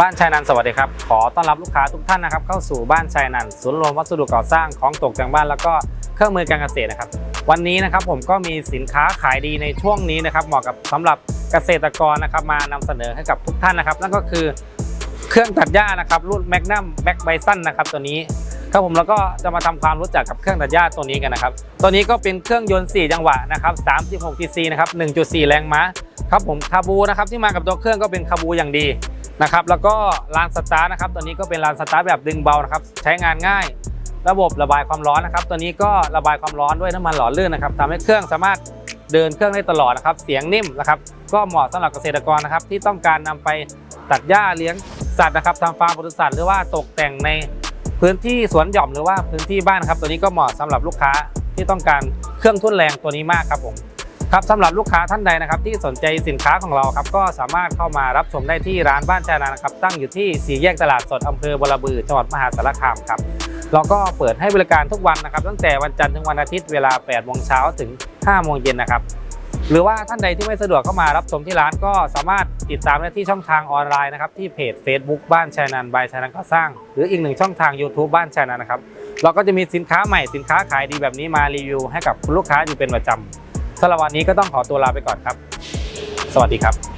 บ้านชายนันท์สวัสดีครับ ขอต้อนรับลูกค้าทุกท่านนะครับ เข้าสู่บ้านชายนันท์ศูนย์รวมวัสดุก่อสร้างของตกแต่งบ้านแล้วก็เครื่องมือการเกษตรนะครับ วันนี้นะครับผมก็มีสินค้าขายดีในช่วงนี้นะครับ เหมาะกับสำหรับเกษตรกรนะครับมานำเสนอให้กับทุกท่านนะครับ นั่นก็คือเครื่องตัดหญ้านะครับรุ่น Magnum Max Bison นะครับตัวนี้ ครับผมแล้วก็จะมาทำความรู้จักกับเครื่องตัดหญ้าตัวนี้กันนะครับตัวนี้ก็เป็นเครื่องยนต์ 4 จังหวะนะครับ36 cc นะครับ 1.4 แรงม้าครับผมคาบูนะครับที่มากับตัวเครื่องก็เป็นคาบูอย่างดีนะครับแล้วก็ลานสตาร์นะครับตัวนี้ก็เป็นลานสตาร์แบบดึงเบานะครับใช้งานง่าย ระบบระบายความร้อนนะครับตัวนี้ก็ระบายความร้อนด้วยน้ำมันหล่อลื่นนะครับทำให้เครื่องสามารถเดินเครื่องได้ตลอดนะครับเสียงนิ่มนะครับก็เหมาะสำหรับเกษตรกรนะครับที่ต้องการนำไปตัดหญ้าเลี้ยงสัตว์นะครับทำฟาร์มปศุสัตว์หรือว่าตกแต่งใน พื้นที่สวนหย่อมหรือว่าพื้นที่บ้านครับตัวนี้ก็เหมาะสำหรับลูกค้าที่ต้องการเครื่องทุ่นแรงตัวนี้มากครับผมครับสำหรับลูกค้าท่านใดนะครับ ที่สนใจสินค้าของเราครับก็สามารถเข้ามารับชมได้ที่ร้านบ้านชานานะครับ ตั้งอยู่ที่สี่แยกตลาดสดอำเภอบรบือจังหวัดมหาสารคามครับเราก็เปิดให้บริการทุกวันนะครับ ตั้งแต่วันจันทร์ถึงวันอาทิตย์เวลา8โมงเช้าถึง5โมงเย็นนะครับ หรือว่าท่านใดที่ไม่สะดวกเข้ามารับชมที่ร้านก็สามารถติดตามได้ที่ช่องทางออนไลน์นะครับที่เพจ Facebook บ้านชายนันบายชายนันก่อสร้าง หรืออีกหนึ่งช่องทาง YouTube บ้านชายนันนะครับเราก็จะมีสินค้าใหม่สินค้าขายดีแบบนี้มารีวิวให้กับคุณลูกค้าอยู่เป็นประจำสำหรับวันนี้ก็ต้องขอตัวลาไปก่อนครับ สวัสดีครับ